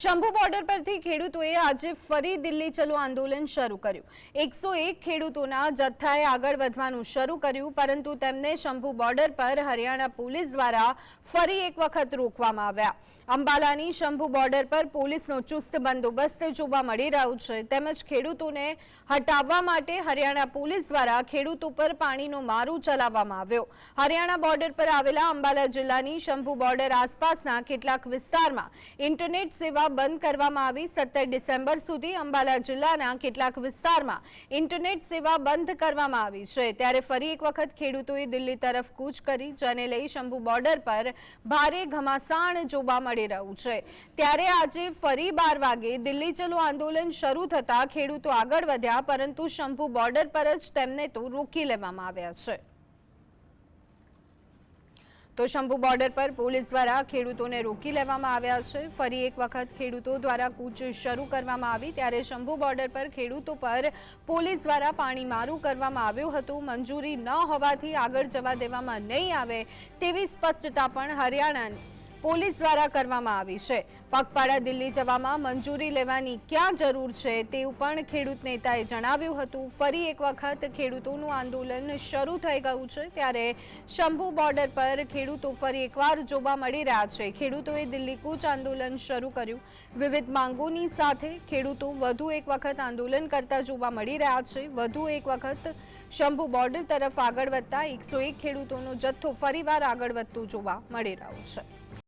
Shambhu border પરથી ખેડૂતોએ આજે ફરી દિલ્હી ચલો આંદોલન શરૂ કર્યું. એકસો એક ખેડૂતોના જથ્થાએ આગળ વધવાનું શરૂ કર્યું, પરંતુ તેમને શંભુ બોર્ડર પર હરિયાણા પોલીસ દ્વારા ફરી એક વખત રોકવામાં આવ્યા. અંબાલાની શંભુ બોર્ડર પર પોલીસનો ચુસ્ત બંદોબસ્ત જોવા મળી રહ્યો છે. તેમજ ખેડૂતોને હટાવવા માટે હરિયાણા પોલીસ દ્વારા ખેડૂતો પર પાણીનો મારો ચલાવવામાં આવ્યો. હરિયાણા બોર્ડર પર આવેલા અંબાલા જિલ્લાની શંભુ બોર્ડર આસપાસના કેટલાક વિસ્તારમાં ઇન્ટરનેટ સેવા બંધ કરવામાં આવી સત્તર ડિસેમ્બર સુધી અંબાલા જિલ્લાના કેટલાક વિસ્તારમાં ઇન્ટરનેટ સેવા બંધ કરવામાં આવી છે. ત્યારે ફરી એક વખત ખેડૂતોએ દિલ્હી તરફ કૂચ કરી, જેને લઈ શંભુ બોર્ડર પર ભારે ઘમાસાણ જોવા મળી રહ્યું છે. ત્યારે આજે ફરી બાર વાગે દિલ્હી ચલો આંદોલન શરૂ થતા ખેડૂતો આગળ વધ્યા, પરંતુ શંભુ બોર્ડર પર જ તેમને તો રોકી લેવામાં આવ્યા છે. તો શંભુ બોર્ડર પર પોલીસ દ્વારા ખેડૂતોને રોકી લેવામાં આવ્યા છે. ફરી એક વખત ખેડૂતો દ્વારા કૂચ શરૂ કરવામાં આવી ત્યારે શંભુ બોર્ડર પર ખેડૂતો પર પોલીસ દ્વારા પાણી મારું કરવામાં આવ્યું હતું. મંજૂરી ન હોવાથી આગળ જવા દેવામાં નહીં આવે તેવી સ્પષ્ટતા પણ હરિયાણાની પોલીસ દ્વારા કરવામાં આવી છે. પગપાળા દિલ્હી જવામાં મંજૂરી લેવાની ક્યાં જરૂર છે તેવું પણ ખેડૂત નેતાએ જણાવ્યું હતું. ફરી એક વખત ખેડૂતોનું આંદોલન શરૂ થઈ ગયું છે ત્યારે શંભુ બોર્ડર પર ખેડૂતો ફરી એકવાર જોવા મળી રહ્યા છે. ખેડૂતોએ દિલ્હી કૂચ આંદોલન શરૂ કર્યું. વિવિધ માંગોની સાથે ખેડૂતો વધુ એક વખત આંદોલન કરતા જોવા મળી રહ્યા છે. વધુ એક વખત શંભુ બોર્ડર તરફ આગળ વધતા એકસો એક ખેડૂતોનો જથ્થો ફરીવાર આગળ વધતું જોવા મળી રહ્યો છે.